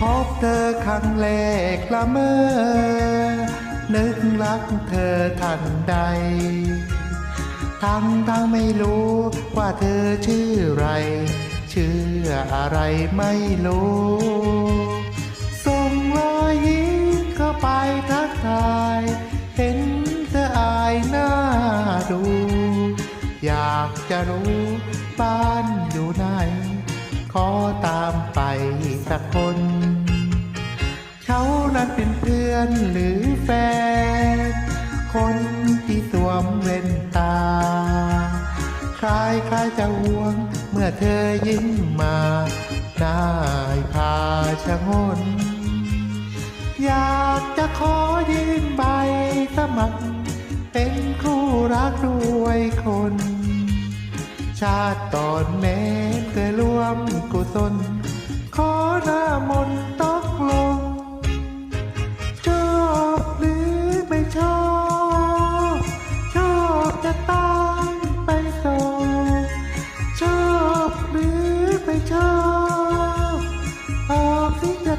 พบเธอครั้งแรกละเมอ นึกรักเธอทันใด ทั้งทั้งไม่รู้ว่าเธอชื่ออะไร ชื่ออะไรไม่รู้ส่งรอยยิ้มเข้าไปทักทาย เห็นเธออายหน้าดู อยากจะรู้บ้านอยู่ไหนขอตามไปสักคน นั้นเป็นเพื่อนหรือแฟน คนที่สวมเว่นตา คล้ายคล้ายจะห่วงเมื่อเธอยิ้มมาได้พาชะงน อยากจะขอยืนใบสมัคร เป็นคู่รักด้วยคน ชาติตอนแม้เคยร่วมกุศลขอหน้ามน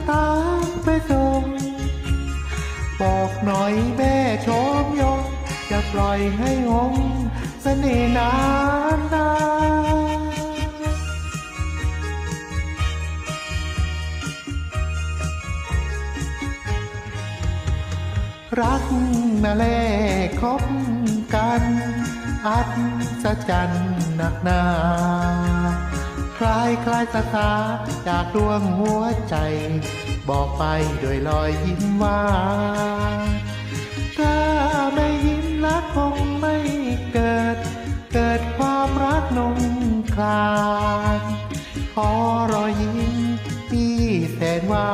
ตามไปส่งบอกหน่อยแม่ชมยงจะปล่อยให้งงเสน่ห์นานนารักนาแลคบกัน อัศจรรย์หนักหนา ลายคลายสถาจากดวงหัวใจ บอกไปโดวยรอยยิ้มว่าถ้าไม่ยิ้มรักคงไม่เกิด เกิดความรักนุ่งคลานขอรอยยิ้มที่แสนว่า